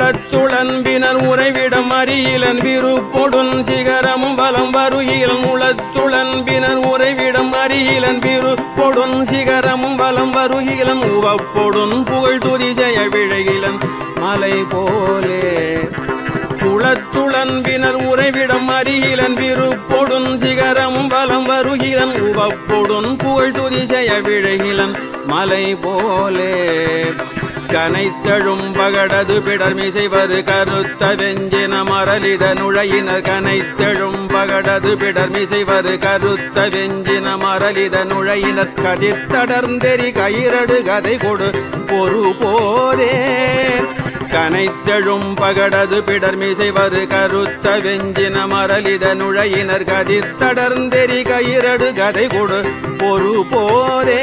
உளத்துளன்பினர் உறைவிடம் அரியிலன் விருப்பொடுன் சிகரமும் வலம் வருகில் உளத்துளன்பினர் உறைவிடம் அரியிலன் விருப்பொடுன் சிகரமும் வலம் வருகிலன் உவப்பொடுன் புகழ் துதிசெய விழகிலன் மலை போலே. குளத்துளன்பினர் உறைவிடம் அருகிலன் விருப்பொடுன் சிகரமும் வலம் வருகிலன் உவப்பொடுன் புகழ் துதிசெய விழகிலன் மலை போலே. கனைத்தழும் பகடது பிடர்மிசைவது கருத்த வெஞ்சின மரலித நுழையினர் கனைத்தழும் பகடது பிடர்மிசைவது கருத்த வெஞ்சின மரலித நுழையினர் கதிர்த்தடர்ந்தெறி கயிரடு கதை கொடு பொறு போரே கனைத்தெழும் பகடது பிடர்மிசைவது கருத்த வெஞ்சின மரலித நுழையினர் கதிர்த்தடர்ந்தெறி கயிரடு கதை கொடு பொறு போரே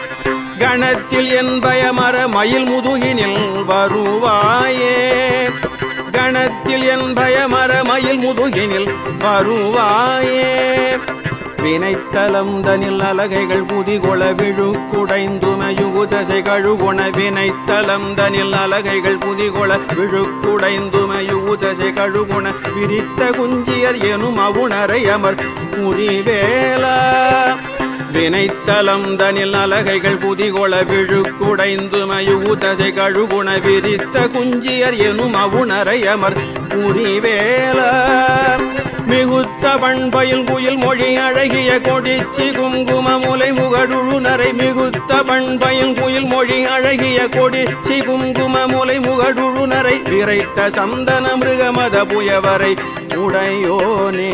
கணத்தில் என் பயமர மயில் முதுகினில் வருவாயே. கணத்தில் என் பயமர மயில் முதுகினில் வருவாயே. வினைத்தலம் தனில் அலகைகள் புதிகொள விழு குடைந்துமயுகுதசை கழுகுண வினைத்தலம் தனில் அலகைகள் புதிகொள விழு குடைந்துமயுகுதசை கழுகுண விரித்த குஞ்சியர் எனும் அவுணரை அமர் முறிவேலா வினைத்தலம் தனில் அலகைகள் புதிகொள விழு மயூதசை கழுகுண விரித்த குஞ்சியர் எனும் அவுணரையமர் புரிவேல. மிகுத்த பண்பயில் குயில் மொழி அழகிய கொடிச்சி குங்கும முலை முகடுழுநரை மிகுத்த பண்பயில் குயில் மொழி அழகிய கொடிச்சி குங்கும முலை முகடுழுநரை விரைத்த சந்தன மிருகமத புயவரை உடையோனே.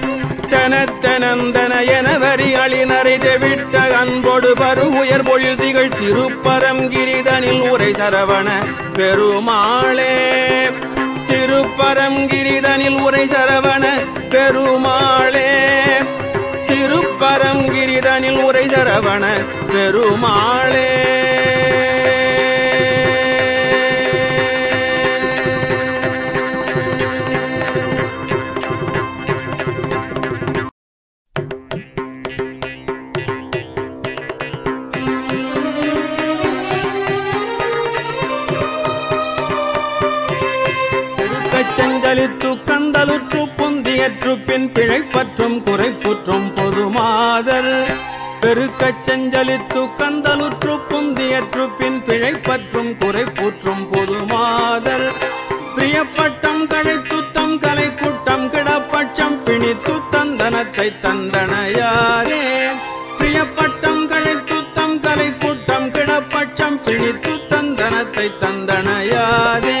தனத்தனந்தன என வரி அழினரை தெவிட்ட அன்போடு பரு உயர் பொழில் திகழ் திருப்பரங்கிரிதனில் உரை சரவண பெருமாளே. திருப்பரங்கிரிதனில் உரை சரவண பெருமாளே. திருப்பரங்கிரிதனில் உரை சரவண பெருமாளே. பொந்தியற்று பின் பிழைப்பற்றும் குறைப்புற்றும் பொதுமாதர் பெருக்கச் செஞ்சலித்து கந்தலுற்று புந்தியற்று பின் பிழைப்பற்றும் குறைப்புற்றும் பொதுமாதர் பிரியப்பட்டம் கழைத்துத்தம் கலை கூட்டம் கிடப்பட்சம் பிணித்து தந்தனத்தை தந்தனையாரே. பிரியப்பட்டம் கழைத்துத்தம் கலை கூட்டம் கிடப்பட்சம் பிணித்து தந்தனத்தை தந்தனையாரே.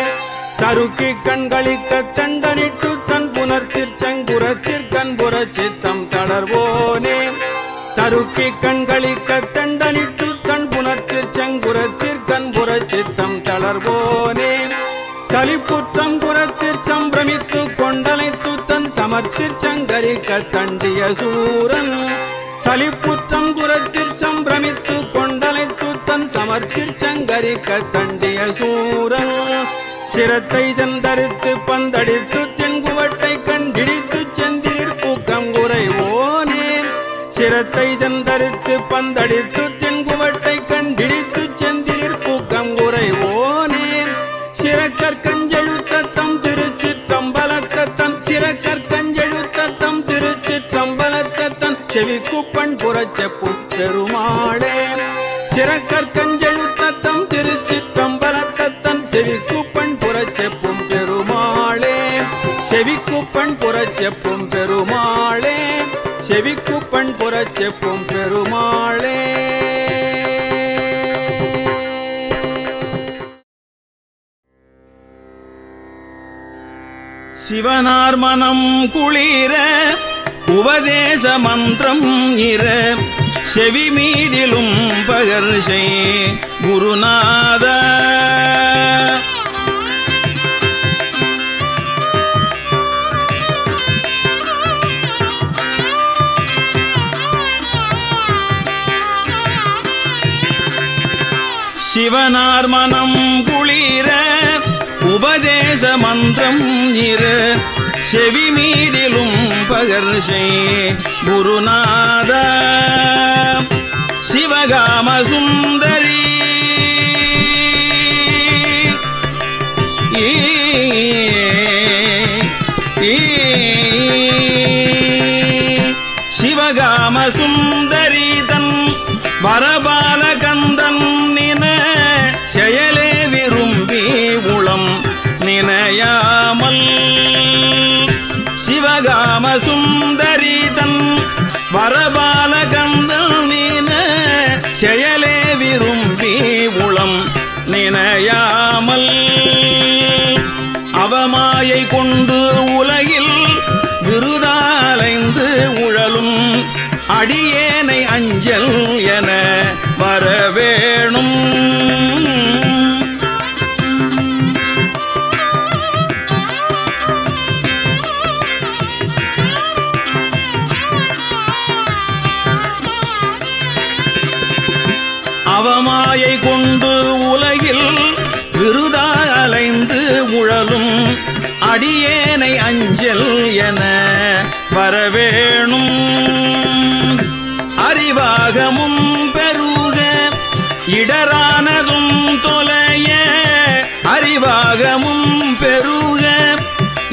தருக்கி கண்களிக்க தண்டனிட்டு தன் புனர்த்திற்சங்குரத்திற்கண் புற சித்தம் தளர்வோனே. தருக்கி கண்களிக்க தண்டனிட்டு தன் புனர்த்திற்சங்குரத்திற்கண் புற சித்தம் தளர்வோனே. சலிப்புற்றம் புறத்திற் சம்பிரமித்து கொண்டலைத்து தன் சமர்த்திற்சங்கரிக்க தண்டிய சூரன். சலிப்புற்றம் புறத்திற் சம்பிரமித்து கொண்டலைத்து தன் சமர்த்திற்சங்கரிக்க தண்டிய சூரன். சிரத்தை செந்தரித்து பந்தடித்து தென்குவட்டை கண்டிடித்து செந்திரிற் பூக்கம் குறைவோனே சிரத்தை செந்தரித்து பந்தடித்து தென்குவட்டை கண்டிடித்து செந்திரிற் பூக்கம் குறைவோனே சிறக்கற் கஞ்செழுத்தத்தம் திருச்சிற்றம்பலத்தத்தன் சிறக்கற் கஞ்செழுத்தத்தம் திருச்சிற்றம்பலத்தத்தன் செவிக்குப்பண் புரச்ச பெருமாளே சிறக்கற் கஞ்செழுத்தத்தம் திருச்சிற்றம்பலத்தத்தன் செவிக்குப்பண் புறச்செப்பும் பெருமாளே செவிக்குப்பண் புறச் செப்பும் பெருமாளே. செவிக்குப்பண் புறச் செப்பும் பெருமாளே. சிவனார் மனம் குளிர உபதேச மந்திரம் இர. செவி மீதிலும் பகர்ஷை குருநாத. சிவனார் மனம் குளிர உபதேச மந்திரம் இரு செவி மீதிலும் பகர்ஷை குருநாத. சிவகாம சுந்தரி. சிவகாம சுந்தரி வரபால கந்தன் செயலே விரும்பி உளம் நினையாமல் அவமாயை கொண்டு உலகில் விருதாலைந்து உழலும் அடியே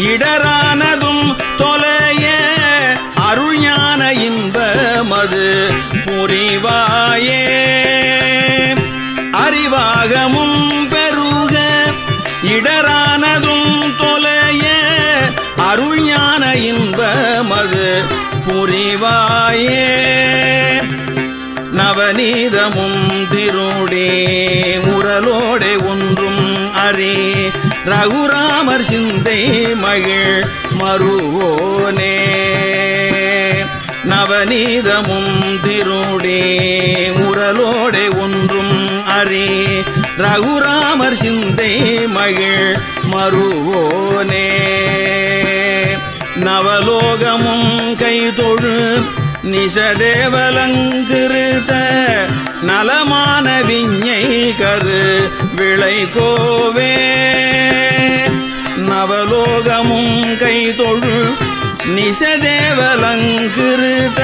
இடரானதும் தொலைய. அருள் ஞான இன்பமது புரிவாயே. அறிவாகமும் பெருக. இடரானதும் தொலைய. அருள் ஞான இன்பமது புரிவாயே. நவநீதமும் திருடே ரகுராமர் சிந்தை மகிழ் மறுவோனே நவநீதமும் திருடே உரலோடே ஒன்றும் அறி. ரகுராமர் சிந்தை மகிழ் மறுவோனே நவலோகமும் கைதொழு நிசதேவலங்கிருத நலமான விஞ்ஞை கரு விளை கோவே நவலோகமும் கைதொழு நிசதேவலங்கிருத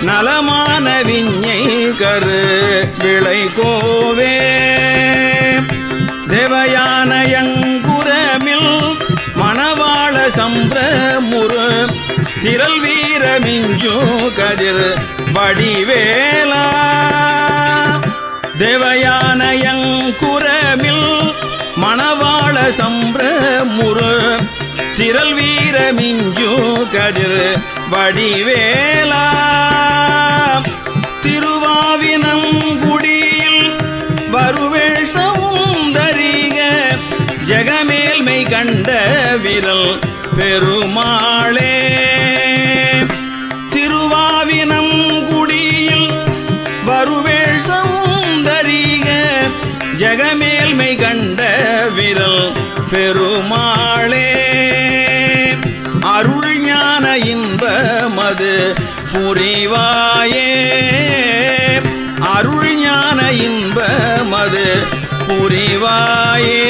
நலமான விஞ்ஞை கரு விளை கோவே. தேவயானயங்குரமில் மணவாள சம்பிரமுரு திரல் வீர மிஞ்சு கதிர் வடிவேலா. தேவயானயங்குர மணவாள சம்பிரமுரு திரள் வீர மிஞ்சு கதிர் வடிவேலா. திருவாவினங்குடியில் வருவேள் சௌந்தரிக ஜெகமேல்மை கண்ட விரல் பெருமாளே. ஜெகமேல்மை கண்ட விரல் பெருமாளே. அருள் ஞான இன்பமது புரிவாயே. அருள் ஞான இன்பமது புரிவாயே.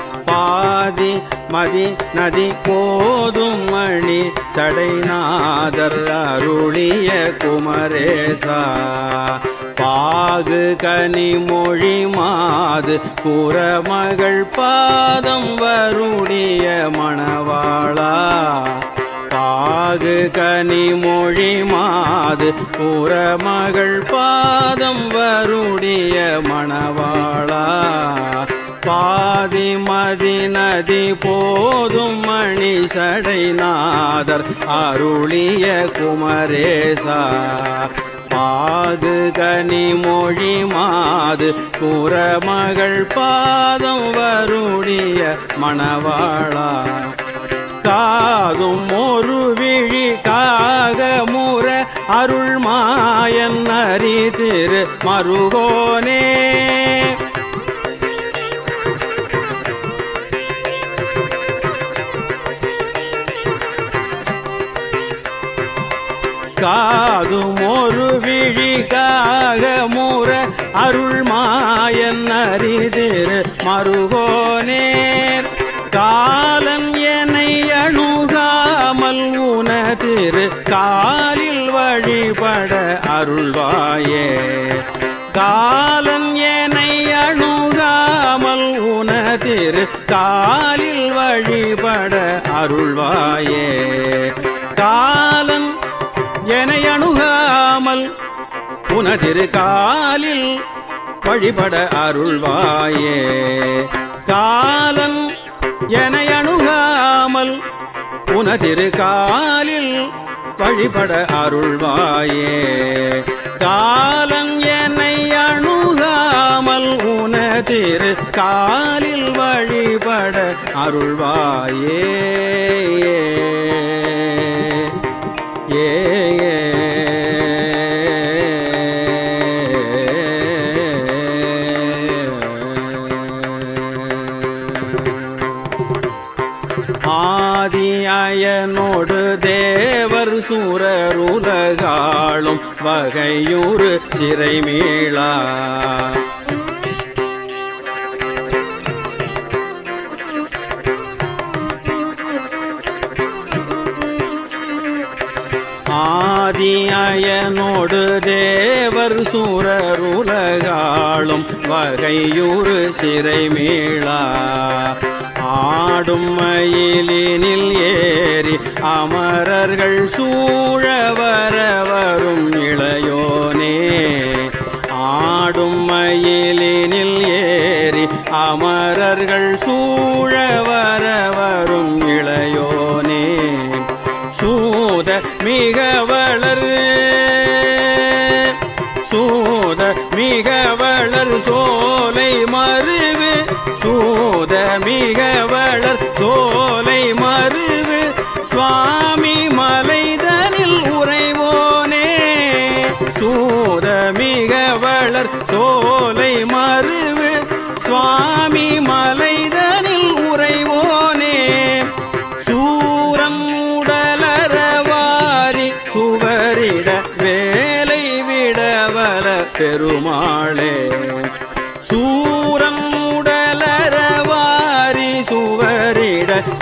பாதி மதி நதி போதும் மணி சடைநாதர் அருளிய குமரேசா. பாகு கனி மொழி மாது குரமகள் பாதம் வருடைய மணவாளா. பாகு கனி மொழி மாது புறமகள் பாதம் வருடைய மணவாளா. பாதி மதி நதி போதும் மணி சடைநாதர் அருளிய குமரேசா. பாது கனி மொழி மாது புறமகள் பாதம் வருடைய மணவாளா. காதும் ஒரு விழி காக முற அருள் மாயன் அறி திரு மருகோனே. காதும் ஒரு விழிக்காக மூற அருள் மாயன் அறிதிரு மருகோனேர். காலன் என்னை அணுகாமல் உனதிரு காலில் வழிபட அருள்வாயே. காலன் என்னை அணுகாமல் உனதிரு காலில் வழிபட அருள்வாயே. காலன் என்னை அணுகாமல் உனதிரு காலில் வழிபட அருள்வாயே. காலன் என அணுகாமல் உனதிரு காலில் வழிபட அருள்வாயே. காலன் என்னை அணுகாமல் உனதிரு காலில் வழிபட அருள்வாயே. ஏ ஆதியனோடு தேவர் சூரருலகாளும் வகையூறு சிறை மீளா தேவர் சூரருலகாளும் வகையூறு சிறை மீளா ஆடும் மயிலினில் ஏறி அமரர்கள் சூழ வர வரும் இளையோனே ஆடும் மயிலினில் ஏறி அமரர்கள் சூழ வர வரும்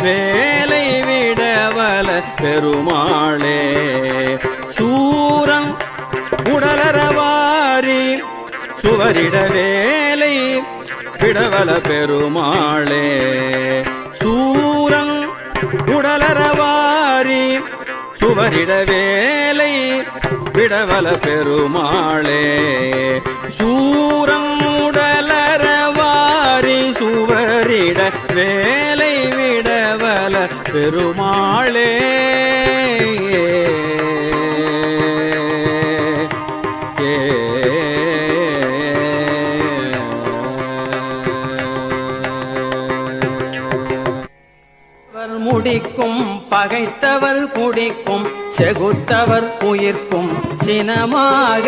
வேலை விடவல பெருமாளே. சூரம் உடலரவாரி சுவரிட வேலை விடவல பெருமாளே. சூரம் உடலரவாரி சுவரிட வேலை விடவல பெருமாளே. சூரம் உடலரவாரி சுவரிட வேலை விடவல பெருமாளே. முடிக்கும் பகைத்தவர் குடிக்கும் செகுத்தவர் உயிர்க்கும் சினமாக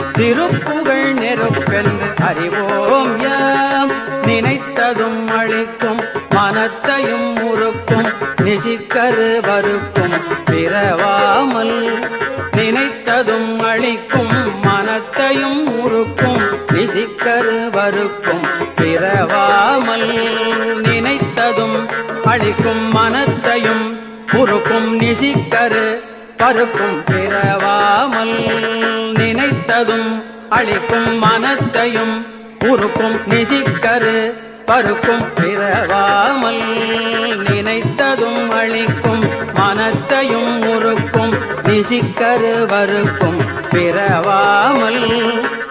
திருப்புகழ் நெருப்பென்று அறிவோம் யாம். நினைத்ததும் அளிக்கும் மனத்தையும் முறுக்கும் நிசிக்கரு வருக்கும் பிறவாமல் நினைத்ததும் அளிக்கும் மனத்தையும் முறுக்கும் நிசிக்கரு வருக்கும் பிறவாமல் நினைத்ததும் அளிக்கும் மனத்தையும் முறுக்கும் நிசிக்கரு பருக்கும் பிறவாமல் நினைத்ததும் அளிக்கும் மனத்தையும் உருக்கும் நிசிக்கரு பருக்கும் பிறவாமல் நினைத்ததும் அளிக்கும் மனத்தையும் உருக்கும் நிசிக்கரு வருக்கும் பிறவாமல்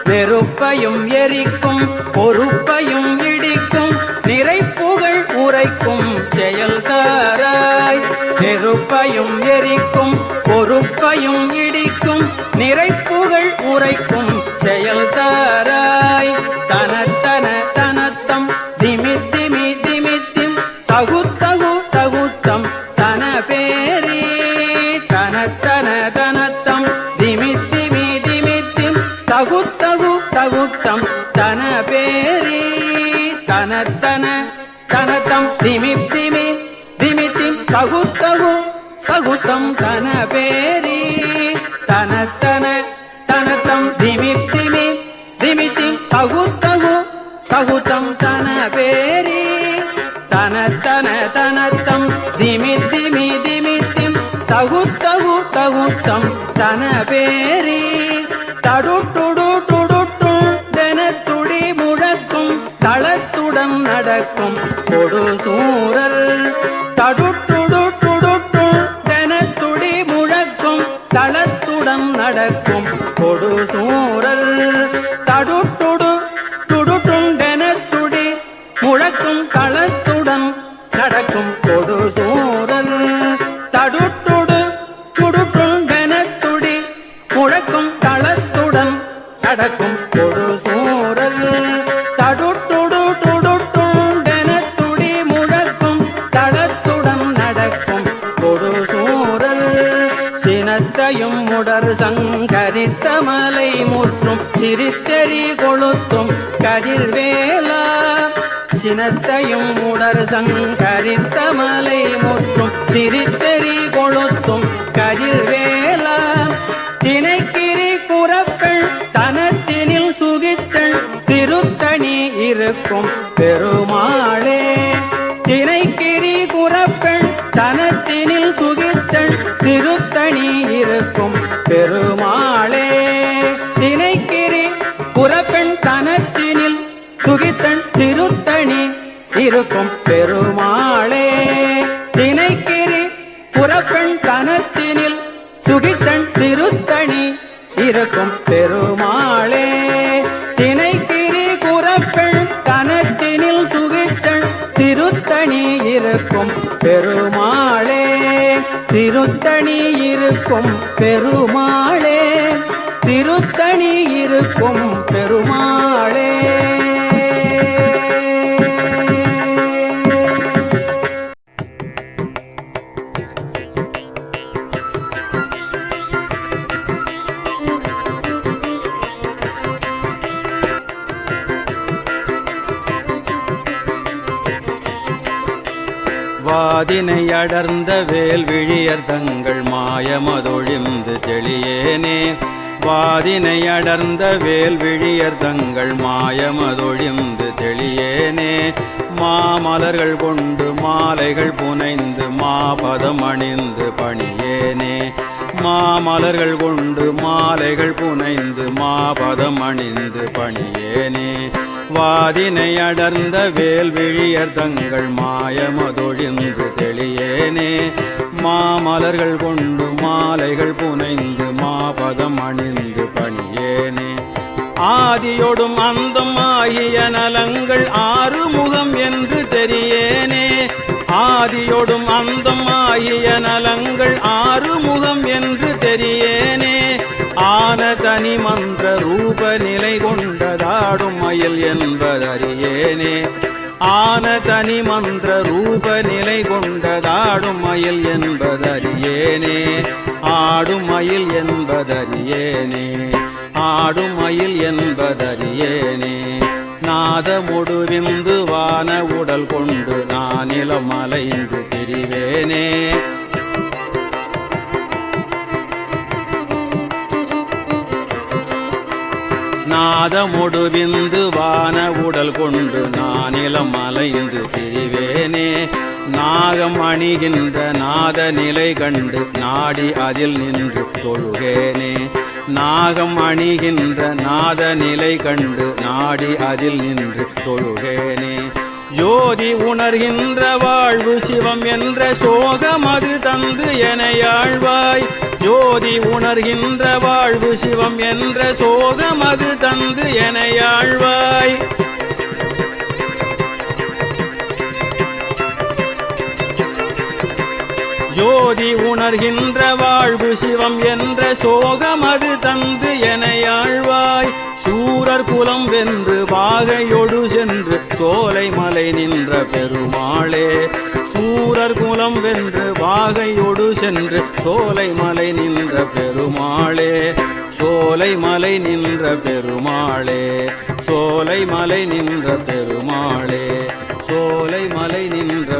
வெறுப்பையும் எரிக்கும் பொறுப்பையும் இடிக்கும் நிறைப்புகள் உரைக்கும் செயல்காராய் நெருப்பையும் எரிக்கும் பொறுப்பையும் இடிக்கும் நிறைப்புகள் உரைக்கும் செயல்தாராய். தனத்தன தனத்தம் திமி திமி திமித்திம் தகு தகுத்தம் தன பேரி. தனத்தன தனத்தம் திமி திமி திமித்திம் தகு தகுத்தம் தன பேரி. தனத்தன தனத்தம் திமி தகுத்தகு தகுத்தம் தன பேரி தனத்தன தனத்தம் திமி திமி திமித்திம் தகுத்தகு தகுத்தம் தன பேரி தனத்தன தனத்தம் திமி திமி திமித்திம் தகுத்தகு தகுத்தம் தன பேரி தடுட்டுடு துடுட்டும் தென துடி முழக்கும் தளத்துடன் நடக்கும் முழக்கும் களத்துடன் நடக்கும் கொடு சூரல் தடுட்டுடு துடுட்டும் தெனத்துடி முழக்கும் களத்துடன் நடக்கும் கொடு சூரல் சினத்தையும் முடர் சங்கரித்த மலை முற்றும் சிரித்தெறி கொளுத்தும் கதிர்வேலா சினத்தையும் உடர் சங்கரித்த மலை முற்றும் சிரித்தெறி கொளுத்தும் கதிர்வேலா. தினைக்கிரி குறப்பள் தனத்தினில் சுகித்தள் திருத்தணி இருக்கும் பெருமாளே. தினைக்கிரி குறப்பள் தனத்தினில் சுகித்தள் திருத்தணி இருக்கும் பெருமாளே. தினைக்கிரி குறப்பெண் தனத்தினில் சுகித்தன் திருத்தணி இருக்கும் பெருமாளே. சுகித்தன் திருத்தணி இருக்கும் பெருமாளே. தினைக்கிரி குரப்பெண் கனத்தினில் சுகித்தன் திருத்தணி இருக்கும் பெருமாளே. திருத்தணி இருக்கும் பெருமாளே. திருத்தணி இருக்கும் பெருமாளே. வாதினை அடர்ந்த வேல்விழியர் தங்கள் மாயமதொழிந்து தெளியேனே. வாதினை அடர்ந்த வேல்விழியர் தங்கள் மாயமதொழிந்து தெளியேனே. மாமலர்கள் கொண்டு மாலைகள் புனைந்து மாபதம் அணிந்து பணியேனே. மாமலர்கள் கொண்டு மாலைகள் புனைந்து மாபதம் அணிந்து பணியேனே. வாதினை அடர்ந்த வேல்விழியர் தங்கள் மாயமதொழிந்து தெளியேனே. மாமலர்கள் கொண்டு மாலைகள் புனைந்து மாபதம் அணிந்து பணியேனே. ஆதியோடும் அந்தம் ஆகிய நலங்கள் ஆறுமுகம் என்று தெரியேனே. ஆதியோடும் அந்தம் ஆகிய நலங்கள் ஆறுமுகம் என்று தெரியேனே. ஆன தனி மன்ற ரூப நிலை கொண்ட ஆடும் மயில் என்பதறியேனே. ஆன தனி மன்ற ரூப நிலை கொண்டதாடும் மயில் என்பதறியேனே. ஆடும் மயில் என்பதறியேனே. ஆடும் மயில் என்பதறியேனே. நாதமுடு விந்து வான உடல் கொண்டு நானிலம் அலைந்து திரிவேனே. நாதமுடு விந்து வான உடல் கொண்டு நானிலம் அலைந்து திரிவேனே நாகம் அணிகின்ற நாத நிலை கண்டு நாடி அதில் நின்று தொழுகேனே. நாகம் அணிகின்ற நாத நிலை கண்டு நாடி அதில் நின்று தொழுகேனே. ஜோதி உணர்கின்ற வாழ்வு சிவம் என்ற சோகம் அது தந்து என ஆழ்வாய். ஜோதி உணர்கின்ற வாழ்வு சிவம் என்ற சோக அது தந்து எனையாழ்வாய். ஜோதி உணர்கின்ற வாழ்வு சிவம் என்ற சோகம் அது தந்து எனையாழ்வாய். சூரர் குலம் வென்று வாகையொடு சென்று சோலை மலை நின்ற பெருமாளே. சூரர் குலம் வென்று வாகையொடு சென்று சோலை மலை நின்ற பெருமாளே சோலை மலை நின்ற பெருமாளே சோலை மலை நின்ற பெருமாளே சோலை மலை நின்ற